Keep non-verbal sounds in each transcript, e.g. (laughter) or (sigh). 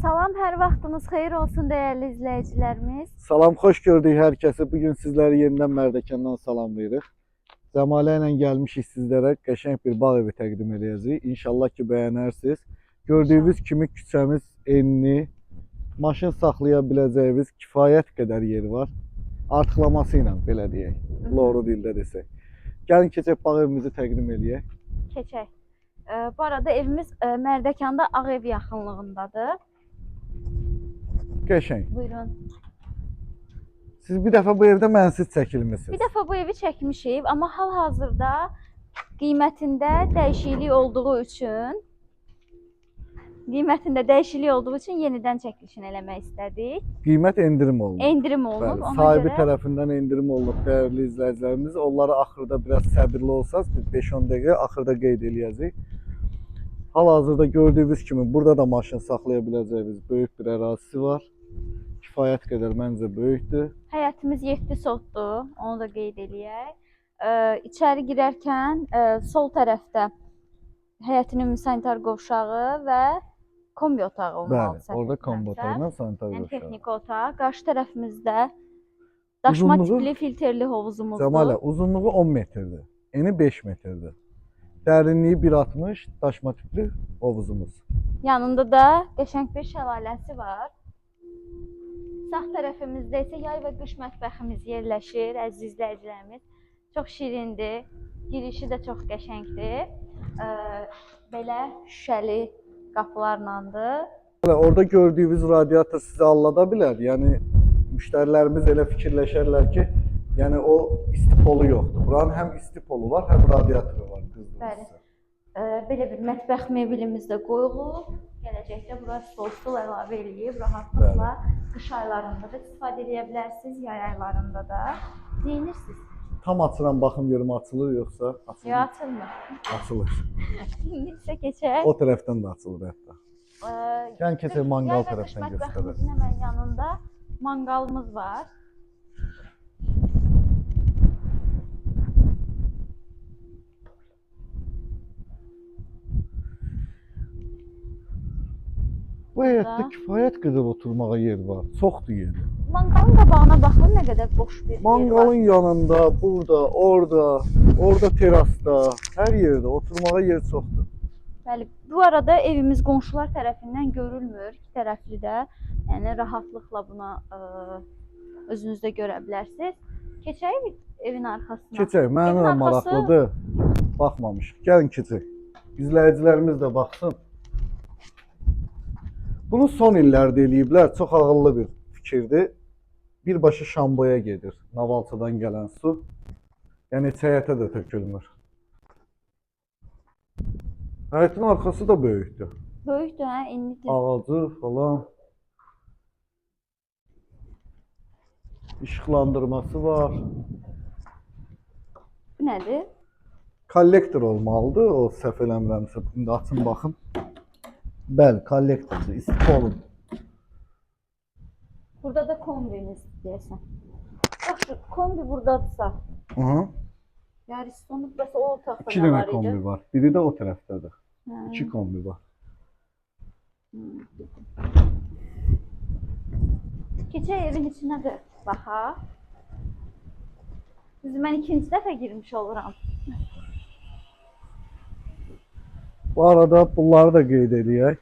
Salam, hər vaxtınız xeyir olsun dəyərli izləyicilərimiz. Salam, xoş gördük hər kəsi. Bu gün sizləri yenidən Mərdəkandan salamlayırıq. Cəmalə ilə gəlmişik sizlərə qəşəng bir bağ evi təqdim edəcəyik. İnşallah ki, bəyənərsiniz. Gördüyünüz kimi küçəmiz enli, maşın saxlaya biləcəyiniz kifayət qədər yer var. Artıqlaması ilə belə deyək, loru dildə desək. Gəlin keçək bağ evimizi təqdim edək. Keçək. Bu arada evimiz Mərdəkanda Ağ ev yaxınlığındadır. Qəşəng. Buyurun. Siz bir dəfə bu evdə mənsiz çəkilmisiniz. Bir dəfə bu evi çəkmişik, amma hal-hazırda qiymətində dəyişiklik olduğu üçün qiymətində dəyişiklik olduğu üçün yenidən çəkilişini eləmək istədik. Qiymət endirim olunur. Endirim olunub, Bəli, sahibi görə tərəfindən endirim olunub dəyərli izləyicilərimiz. Onları axırda biraz səbirli olsaz, biz 5-10 dəqiqə axırda qeyd eləyəcəyik. Hal-hazırda gördüyünüz kimi burada da maşın saxlaya biləcəyimiz böyük bir ərazisi var. Kifayət qədər məncə böyükdür. Həyətimiz 7 sotdur, onu da qeyd eləyək. İçəri girərkən sol tərəfdə həyətin ümumi sanitar qovşağı və kombi otağı olmalı. Bəli, orada kombotayla sanitar Yəni qovşağı. texniki otaq. Qarşı tərəfimizdə daşma Uzunluğu- tipli filtrli hovuzumuzdur. Cəmalə, uzunluğu 10 metrdir. Eni 5 metrdir. Dərinliyi 1.60, daşma tipli hovuzumuz. Yanında da qəşəng bir şəlaləsi var. Sağ tərəfimizdə isə yay və qış mətbəximiz yerləşir, əziz izləyicilərimiz. Çox şirindir. Girişi də çox qəşəngdir. Belə şüşəli qapılarlandır. Hələ orada gördüyünüz radiator sizi allada bilər. Yəni müştərilərimiz elə fikirləşərlər ki, yəni o isti polu yoxdur. Buranın həm isti polu var, həm radiatoru var Bəli. qızdırıcısı. Ə, belə bir mətbəx mebelimiz də qoyulub. Gələcəkdə bura stol-stul əlavə eləyib rahatlıqla qış aylarında da istifadə edə bilərsiniz, yay aylarında da. Neyinirsiniz? Tam açıram baxım görüm açılır yoxsa açılır. Ya açılmır. Açılır. İndi isə keçək. O tərəfdən də açılır hətta. Ə, Gəlin keçək manqal tərəfindən göstərək. həmən yanında manqalımız var. Bu həyətdə kifayət qədər oturmağa yer var. Çoxdur yeri. Manqalın qabağına baxın nə qədər boş bir yer var. Manqalın yanında, burada, orada, orada terasda, hər yerdə oturmağa yer çoxdur. Bəli, bu arada evimiz qonşular tərəfindən görülmür, iki tərəfli də. Yəni rahatlıqla buna ə, özünüz də görə bilərsiniz. Keçək evin arxasına. Keçək, də arxası- maraqlıdır. Baxmamışıq. Gəlin keçək. İzləyicilərimiz də baxsın. Bunu son illərdə eləyiblər. Çox ağıllı bir fikirdir. Birbaşa Şamboya gedir. Navalçadan gələn su. Yəni çəyətə də tökülmür. Həyətin arxası da böyükdür. Böyükdür, hə, enlidir. Ağacı falan. İşıqlandırması var. Bu nədir? kollektor olmalıdır. O səhv eləmirəmsə, indi açın baxın. Bəli, kollektordur. İstifa olun. Burada da kombimiz deyəsən. Yaxşı, kombi burdadırsa, Aha. Yarisonu bəs o otaqda İki idi? kombi var. Biri də o tərəfdədir. Hə. İki kombi var. Keçək evin içinə də baxaq. Düzdür, mən ikinci dəfə girmiş oluram. Bu arada bunları da qeyd edək.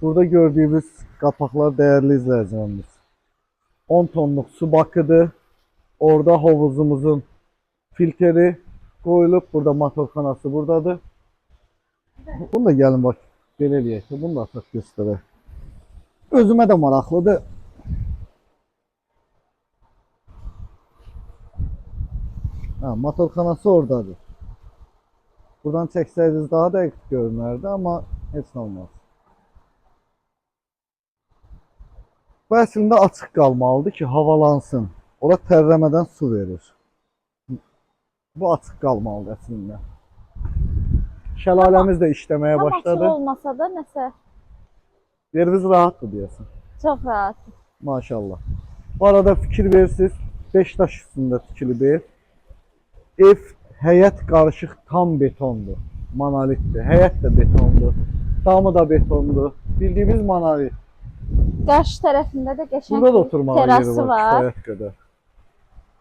Burada gördüyümüz qapaqlar dəyərli izləyicilərimiz. 10 tonluq su bakıdır. Orada hovuzumuzun filtri qoyulub. Burada motorxanası buradadır. Bunu da gəlin bax belə Bunu da açıq göstərək. Özümə də maraqlıdır. Ha, motorxanası oradadır. Buradan çəksəydiniz daha dəqiq görünərdi, amma heç nə olmaz. Bu əslində açıq qalmalıdır ki, havalansın. Ora tərləmədən su verir. Bu açıq qalmalıdır əslində. Şəlaləmiz də işləməyə Tam açıq başladı. olmasa da nəsə Yeriniz rahatdır deyəsən. çox rahat. Maşallah. Bu arada fikir verirsiniz. 5 daş üstündə tikili bir ev. Həyət qarışıq tam betondur. monolitdir. Həyət də betondur. Damı da betondur. Bildiyimiz monolit. Qarşı tərəfində də qəşəng Burada da oturmağa yeri terası var, var. kifayət qədər.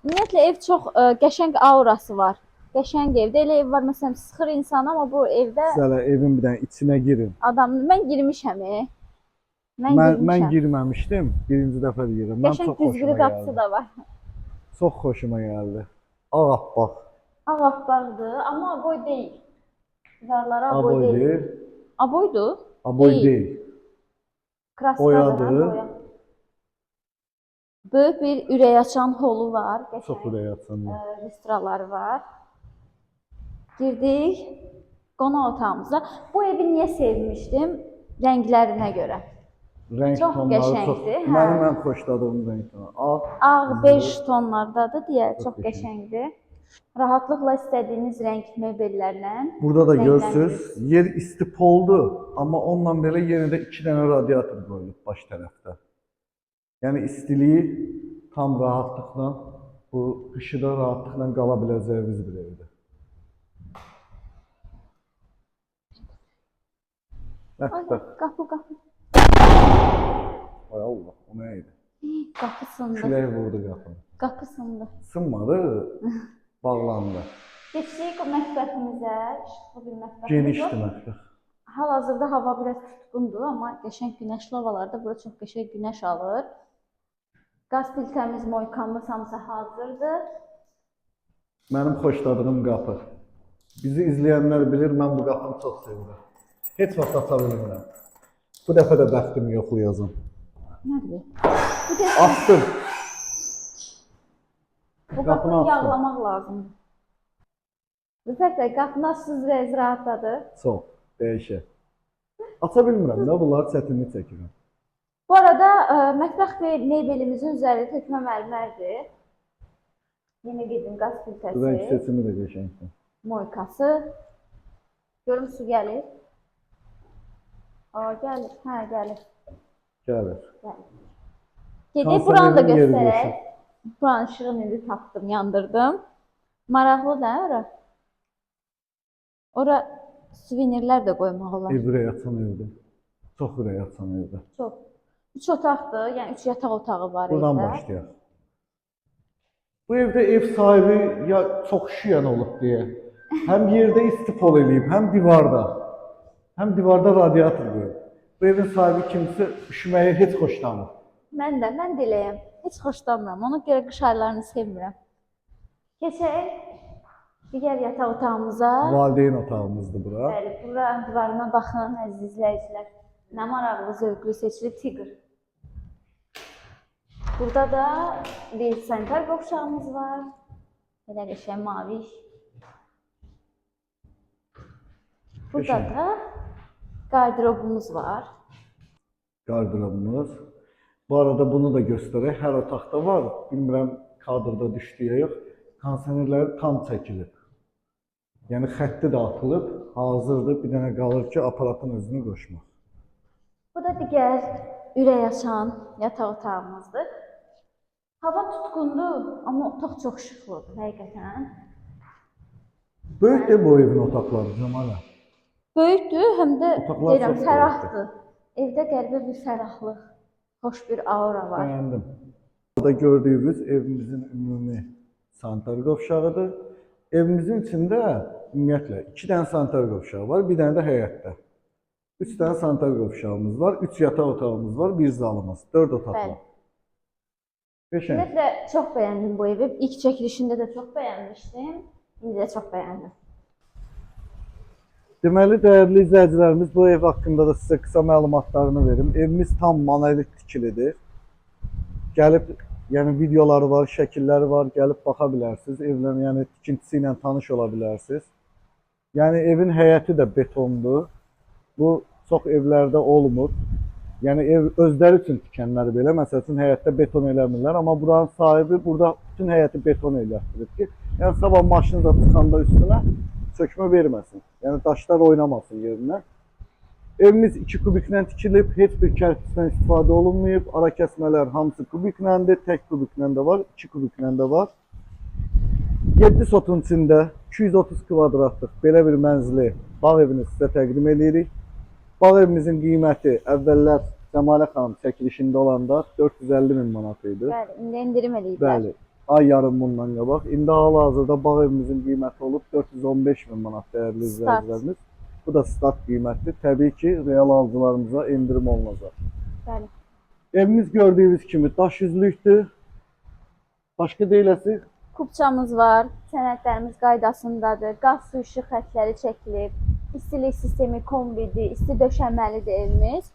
Ümumiyyətlə ev çox ə, qəşəng aurası var. Qəşəng evdə elə ev var məsələn sıxır insan amma bu evdə Siz hələ evin bir dənə içinə girin. adam mən girmişəm. e. Mən, Mən, girmişəm. mən girməmişdim. Birinci dəfə deyirəm. Mən Qəşəng çox xoşuma qapısı gəldi. da var. Çox xoşuma gəldi. Ağappaq. Ağappaqdır amma aboy deyil. Divarları aboy, Aboy deyil. deyil. Aboydur. Aboy Deyil. deyil. Kraskadır, Boyadır. hə, boya. Böyük bir ürək açan holu var. Çox Qəşəng. ürək açanlar. Ə, Restoranları var. Girdik qonaq otağımıza. Bu evi niyə sevmişdim? Rənglərinə görə. Rəng Çox tonları çox. qəşəngdir, hə. Mənim ən xoşladığım rəng tonları. Ağ, Ağ, bej tonlardadır deyə Çox çox qəşəng. qəşəngdir. Rahatlıqla istədiyiniz rəng mebellərlə Burada da görsüz, yer isti poldu, amma onunla belə yenə də 2 dənə radiator qoyulub baş tərəfdə. Yəni istiliyi tam rahatlıqla bu qışıda rahatlıqla qala biləcəyiniz bir evdir. Ay, bax. qapı qapı Ay Allah, o nə idi? qapı sındı. Külək vurdu qapını. Qapı sındı. Sınmadı, (laughs) bağlandı. Keçdik mətbəximizə. İşıqlı bir mətbəximiz Genişdir mətbəx. Hal-hazırda hava biraz tutqundur, amma qəşəng günəşli havalarda bura çox qəşəng günəş alır. Qaz filtrəmiz, moykamız hamısı hazırdır. Mənim xoşladığım qapı. Bizi izləyənlər bilir, mən bu qapını çox sevirəm. Heç vaxt aça bilmirəm. Bu dəfə də bəxtim yoxlayacağam. Nədir? Bu da Açdım. Bu qapını yağlamaq lazımdır. Rüfət bəy, qapını açsız rəz rahatladı. Çox dəyişə. Aça bilmirəm də, bunlar çətinlik çəkirəm. Bu arada ə, mətbəx me- mebelimizin üzəri tökmə mərmərdir. Yenə gedim qaz Rəng filtrəsi, seçimi də qəşəngdir. moykası. Görüm su gəlir. Aa, gəlir. Hə, gəlir. Gəlir. gəlir. Gedib buranı da göstərək. Buranın işığını indi tapdım, yandırdım. Maraqlı da ora. Ora suvenirlər də qoymaq olar. Ev ürək açan evdir. Çox ürək açan evdir. Çox. Üç otaqdır, yəni üç yataq otağı var Buradan evdə. başlayaq. Bu evdə ev sahibi ya çox şiyan olub deyə. Həm yerdə istifol eləyib, həm divarda. Həm divarda radiator qoyub. Bu evin sahibi kimsə üşüməyi heç xoşlamır. Mən də, mən də eləyəm. Heç xoşlamıram. Ona görə qış aylarını sevmirəm. Keçək digər yataq otağımıza. Valideyn otağımızdır bura. Bəli, bura divarına baxın əziz izləyicilər. Nə maraqlı, zövqlü seçili tiqr. Burada da bir sanitar qovşağımız var. Belə qəşəng mavi. Burada da qarderobumuz var. Qardırobumuz. Bu arada bunu da göstərək. Hər otaqda var. Bilmirəm kadrda düşdü ya yox. Kondisionerləri tam çəkilib. Yəni xətti də atılıb, hazırdır. Bir dənə qalır ki, aparatın özünü qoşmaq. Bu da digər ürək açan yataq otağımızdır. Hava tutqundur, amma otaq çox işıqlıdır həqiqətən. Böyük də bu evin otaqları Cəmalə. Böyükdür, həm də deyirəm fərahdır. Evdə qəribə bir fərahlıq, xoş bir aura var. Bəyəndim. Burada gördüyünüz evimizin ümumi sanitar qovşağıdır. Evimizin içində ümumiyyətlə 2 dənə sanitar qovşağı var, bir dənə də həyətdə. 3 dənə sanitar qovşağımız var, 3 yataq otağımız var, bir zalımız, 4 otaq Bəli. var. Qəşəng. Ümumiyyətlə çox bəyəndim bu evi. İlk çəkilişində də çox bəyənmişdim. İndi də çox bəyəndim. Deməli, dəyərli izləyicilərimiz, bu ev haqqında da sizə qısa məlumatlarını verim. Evimiz tam monolit tikilidir. Gəlib, yəni videoları var, şəkilləri var, gəlib baxa bilərsiniz. Evlə, yəni tikintisi ilə tanış ola bilərsiniz. Yəni evin həyəti də betondur. Bu çox evlərdə olmur. Yəni ev özləri üçün tikənlər belə, məsəl üçün həyətdə beton eləmirlər, amma buranın sahibi burada bütün həyəti beton elətdirib ki, yəni sabah maşını da çıxanda üstünə çökmə verməsin. Yəni daşlar oynamasın yerindən. Evimiz 2 kubiklə tikilib, heç bir kərpicdən istifadə olunmayıb. Ara kəsmələr hamısı kubikləndir, tək kubiklə də var, 2 kubiklə də var. 7 sotun içində 230 kvadratlıq belə bir mənzili bağ evini sizə təqdim edirik. Bağ evimizin qiyməti əvvəllər Cəmalə xanım çəkilişində olanda 450 min manat idi. Bəli, indi endirim eləyiblər. Bəli. Ay yarım bundan qabaq. İndi hal-hazırda bağ evimizin qiyməti olub 415 min manat dəyərli izləyicilərimiz. Bu da start qiymətdir. Təbii ki, real alıcılarımıza endirim olunacaq. Bəli. Evimiz gördüyünüz kimi daş yüzlükdür. Başqa deyiləsi Kupçamız var, sənədlərimiz qaydasındadır, qaz su işıq xətləri çəkilib, istilik sistemi kombidir, isti döşəməlidir evimiz.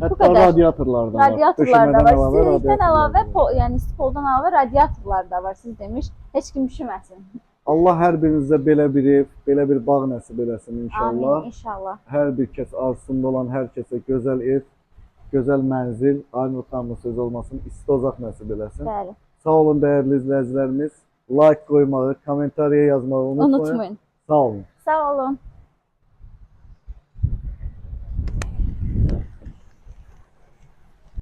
Ə, hətta qədər. radiatorlar da var. da Döşəmədən var. əlavə, da var. po, yəni isti poldan əlavə radiatorlar da var. Siz demiş, heç kim üşüməsin. Allah hər birinizə belə bir ev, belə bir bağ nəsib eləsin inşallah. Amin inşallah. Hər bir kəs arzusunda olan hər kəsə gözəl ev, gözəl mənzil, Aynur xanımın sözü olmasın, isti ocaq nəsib eləsin. Bəli. Sağ olun dəyərli izləyicilərimiz. Like qoymağı, kommentariya yazmağı unutmayın. Unutmayın. Sağ olun. Sağ olun.